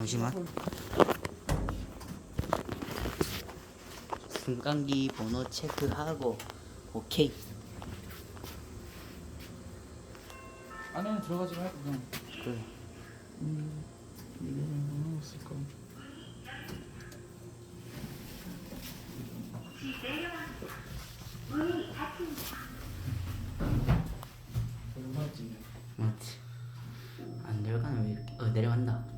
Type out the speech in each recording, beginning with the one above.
잠시만. 승강기 번호 체크하고 오케이. 안에는 들어가지 말고 그냥 그래. 음 이거는 뭐 있을까 얼마지? 맞지. 안 내려가는 왜 이렇게? 어 내려간다.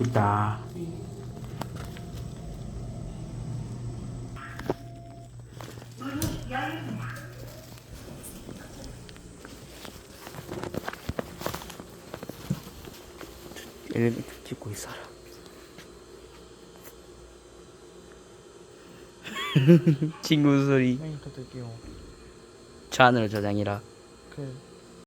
있다. 엘리베이터 찍고 있어라. 친구 소리. 그러니까 될게요. 저 안으로 저장이라. 그